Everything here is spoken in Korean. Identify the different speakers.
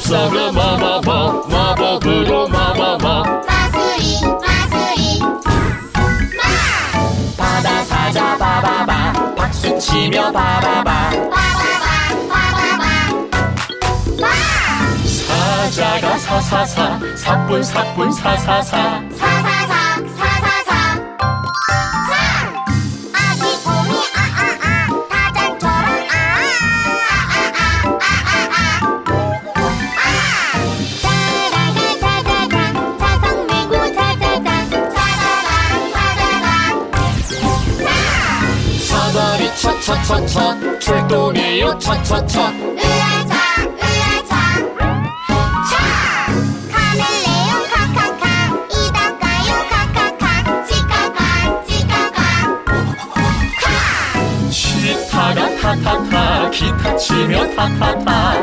Speaker 1: 뱃속을 마마마 마법으로 마마마.
Speaker 2: 마술이 마술이. 마.
Speaker 1: 바다 사자 바바바. 박수 치며 바바바.
Speaker 2: 바바바 바바바. 마.
Speaker 1: 사자가 사사사. 사뿐 사뿐 사사사
Speaker 2: 사사사
Speaker 1: 차차차차 출동해요. 차차차
Speaker 2: 으아차 으아차 차! 카멜레온 카카카. 이다가요 카카카. 치카카 치카카. 카!
Speaker 1: 치타가 타타타 기타 치며
Speaker 2: 타타타